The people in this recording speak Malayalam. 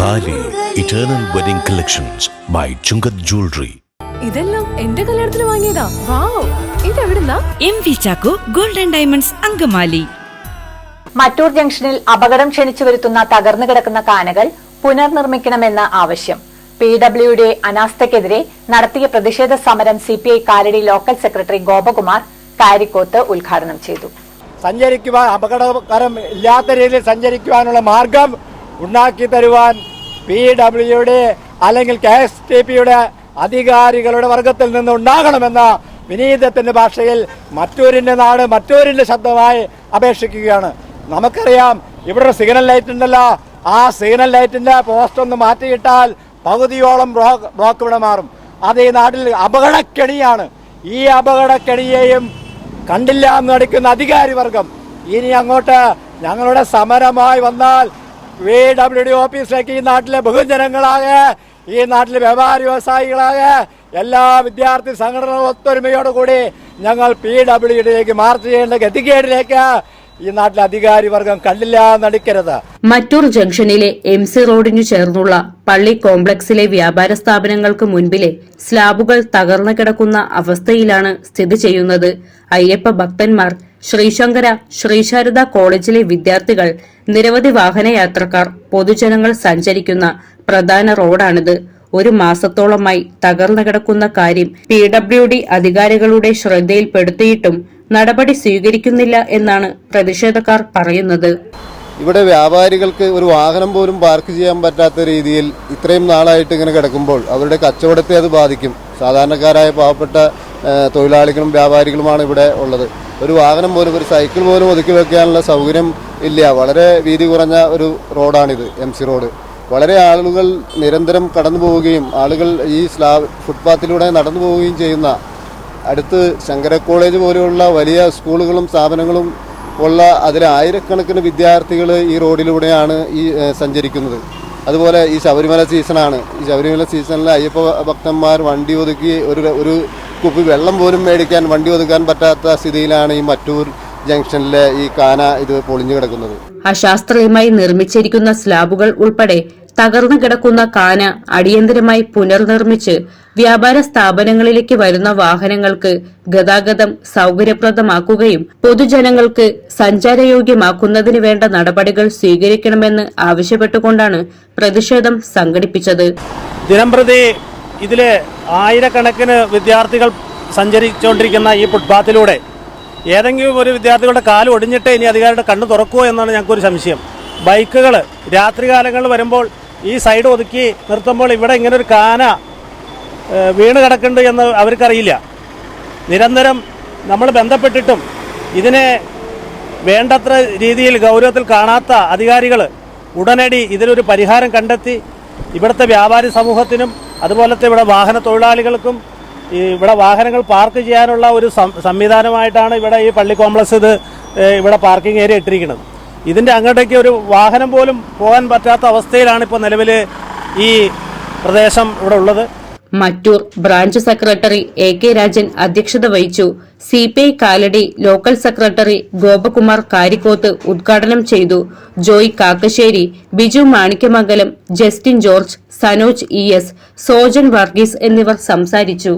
Thali eternal wedding collections by Chungath jewellery ഇതെല്ലാം എന്റെ കല്യാണത്തിന് വാങ്ങിയതാ. Wow. ഇതെവിടുന്നാ? M V Chacko golden diamonds Angamaly. Mattoor ജംഗ്ഷനിൽ അപകടം ക്ഷണിച്ചു വരുത്തുന്ന തകർന്നു കിടക്കുന്ന കാനകൾ പുനർനിർമ്മിക്കണമെന്ന ആവശ്യം. പി ഡബ്ല്യുയുടെ അനാസ്ഥയ്ക്കെതിരെ നടത്തിയ പ്രതിഷേധ സമരം C P I Kalady local secretary Gopakumar Karikkoth ഉദ്ഘാടനം ചെയ്തു. സഞ്ചരിക്കുവാൻ അപകടകരം ഇല്ലാത്ത രീതിയിൽ സഞ്ചരിക്കുവാനുള്ള മാർഗം ഉണ്ടാക്കി തരുവാൻ പി ഡബ്ല്യുയുടെ അല്ലെങ്കിൽ കെ എസ് ടി പിയുടെ അധികാരികളുടെ വർഗത്തിൽ നിന്ന് ഉണ്ടാകണമെന്ന വിനീതത്തിന്റെ ഭാഷയിൽ മറ്റൂരിന്റെ നാട് മറ്റൂരിന്റെ ശബ്ദമായി അപേക്ഷിക്കുകയാണ്. നമുക്കറിയാം ഇവിടെ സിഗ്നൽ ലൈറ്റ് ഉണ്ടല്ലോ. ആ സിഗ്നൽ ലൈറ്റിന്റെ പോസ്റ്റ് ഒന്ന് മാറ്റിയിട്ടാൽ പകുതിയോളം ബ്ലോക്ക് ബ്ലോക്ക് ഇവിടെ മാറും. അത് ഈ നാട്ടിൽ അപകടക്കെണിയാണ്. ഈ അപകടക്കെണിയെയും കണ്ടില്ല എന്ന് നടിക്കുന്ന അധികാരി വർഗം ഇനി അങ്ങോട്ട് ഞങ്ങളുടെ സമരമായി വന്നാൽ വി ഡബ്ല്യു ഡി ഓഫീസിലേക്ക് ഈ നാട്ടിലെ ബഹുജനങ്ങളാകെ ഈ നാട്ടിലെ വ്യാപാരി വ്യവസായികളാകെ എല്ലാ വിദ്യാർത്ഥി സംഘടനകളും ഒത്തൊരുമയോടുകൂടി ഞങ്ങൾ പി ഡബ്ല്യു ഡിയിലേക്ക് മാർച്ച് ചെയ്യേണ്ട ഗതികേടിലേക്ക് ഈ നാട്ടിലെ അധികാരി വർഗം കണ്ടില്ല നടിക്കരുത് മറ്റൂർ ജംഗ്ഷനിലെ എം സി റോഡിനു ചേർന്നുള്ള പള്ളി കോംപ്ലക്സിലെ വ്യാപാര സ്ഥാപനങ്ങൾക്ക് മുൻപിലെ സ്ലാബുകൾ തകർന്നു കിടക്കുന്ന അവസ്ഥയിലാണ് സ്ഥിതി ചെയ്യുന്നത്. അയ്യപ്പ ഭക്തന്മാർ ശ്രീശങ്കര ശ്രീശാരദ കോളേജിലെ വിദ്യാർത്ഥികൾ നിരവധി വാഹനയാത്രക്കാർ പൊതുജനങ്ങൾ സഞ്ചരിക്കുന്ന പ്രധാന റോഡാണിത്. ഒരു മാസത്തോളമായി തകർന്നു കിടക്കുന്ന കാര്യം പി ഡബ്ല്യു ഡി അധികാരികളുടെ ശ്രദ്ധയിൽപ്പെടുത്തിയിട്ടും നടപടി സ്വീകരിക്കുന്നില്ല എന്നാണ് പ്രതിഷേധക്കാർ പറയുന്നത്. ഇവിടെ വ്യാപാരികൾക്ക് ഒരു വാഹനം പോലും പാർക്ക് ചെയ്യാൻ പറ്റാത്ത രീതിയിൽ ഇത്രയും നാളായിട്ട് ഇങ്ങനെ കിടക്കുമ്പോൾ അവരുടെ കച്ചവടത്തെ അത് ബാധിക്കും. സാധാരണക്കാരായ പാവപ്പെട്ട തൊഴിലാളികളും വ്യാപാരികളുമാണ് ഇവിടെ ഉള്ളത്. ഒരു വാഹനം പോലും ഒരു സൈക്കിൾ പോലും ഒതുക്കി വെക്കാനുള്ള സൗകര്യം ഇല്ല. വളരെ വീതി കുറഞ്ഞ ഒരു റോഡാണിത് എം സി റോഡ്. വളരെ ആളുകൾ നിരന്തരം കടന്നു പോവുകയും ആളുകൾ ഈ സ്ലാബ് ഫുട്പാത്തിലൂടെ നടന്നു പോവുകയും ചെയ്യുന്ന അടുത്ത് ശങ്കര കോളേജ് പോലെയുള്ള വലിയ സ്കൂളുകളും സ്ഥാപനങ്ങളും ഉള്ള അതിലായിരക്കണക്കിന് വിദ്യാർത്ഥികൾ ഈ റോഡിലൂടെയാണ് ഈ സഞ്ചരിക്കുന്നത്. അതുപോലെ ഈ ശബരിമല സീസണാണ്. ഈ ശബരിമല സീസണിൽ അയ്യപ്പ ഭക്തന്മാർ വണ്ടി ഒതുക്കി ഒരു ഒരു കുപ്പി വെള്ളം പോലും മേടിക്കാൻ വണ്ടി ഒതുക്കാൻ പറ്റാത്ത സ്ഥിതിയിലാണ് ഈ മറ്റൂർ ജംഗ്ഷനിലെ ഈ കാന ഇത് പൊളിഞ്ഞു കിടക്കുന്നത്. അശാസ്ത്രീയമായി നിർമ്മിച്ചിരിക്കുന്ന സ്ലാബുകൾ ഉൾപ്പെടെ തകർന്നു കിടക്കുന്ന കാന അടിയന്തരമായി പുനർനിർമ്മിച്ച് വ്യാപാര സ്ഥാപനങ്ങളിലേക്ക് വരുന്ന വാഹനങ്ങൾക്ക് ഗതാഗതം സൗകര്യപ്രദമാക്കുകയും പൊതുജനങ്ങൾക്ക് സഞ്ചാരയോഗ്യമാക്കുന്നതിന് വേണ്ട നടപടികൾ സ്വീകരിക്കണമെന്ന് ആവശ്യപ്പെട്ടുകൊണ്ടാണ് പ്രതിഷേധം സംഘടിപ്പിച്ചത്. ദിനംപ്രതി ഇതിൽ ആയിരക്കണക്കിന് വിദ്യാർത്ഥികൾ സഞ്ചരിച്ചുകൊണ്ടിരിക്കുന്ന ഈ ഫുട്പാത്തിലൂടെ ഏതെങ്കിലും ഒരു വിദ്യാർത്ഥികളുടെ കാൽ ഒടിഞ്ഞിട്ട് ഇനി അധികാരിയുടെ കണ്ണ് തുറക്കുമോ എന്നാണ് ഞങ്ങൾക്കൊരു സംശയം. ബൈക്കുകൾ രാത്രികാലങ്ങളിൽ വരുമ്പോൾ ഈ സൈഡ് ഒതുക്കി നിർത്തുമ്പോൾ ഇവിടെ ഇങ്ങനെ ഒരു കാന വീണ് കിടക്കുന്നുണ്ട് എന്ന് അവർക്കറിയില്ല. നിരന്തരം നമ്മൾ ബന്ധപ്പെട്ടിട്ടും ഇതിനെ വേണ്ടത്ര രീതിയിൽ ഗൗരവത്തിൽ കാണാത്ത അധികാരികൾ ഉടനടി ഇതിനൊരു പരിഹാരം കണ്ടെത്തി ഇവിടുത്തെ വ്യാപാരി സമൂഹത്തിനും അതുപോലത്തെ ഇവിടെ വാഹന തൊഴിലാളികൾക്കും ഇവിടെ വാഹനങ്ങൾ പാർക്ക് ചെയ്യാനുള്ള ഒരു സംവിധാനമായിട്ടാണ് ഇവിടെ ഈ പള്ളി കോംപ്ലക്സ് ഇത് ഇവിടെ പാർക്കിംഗ് ഏരിയ ഇട്ടിരിക്കുന്നത്. ഇതിന്റെ അങ്ങോട്ടേക്ക് ഒരു വാഹനം പോലും പോകാൻ പറ്റാത്ത അവസ്ഥയിലാണ് ഇപ്പോൾ നിലവിൽ ഈ പ്രദേശം ഇവിടെ ഉള്ളത്. Mattoor branch secretary A K Rajan അധ്യക്ഷത വഹിച്ചു. C P I Kalady local secretary Gopakumar Karikkoth ഉദ്ഘാടനം ചെയ്തു. Joy Kakkassery Biju Manikyamangalam Justin George Sanoj E S Sojan Varghese എന്നിവർ സംസാരിച്ചു.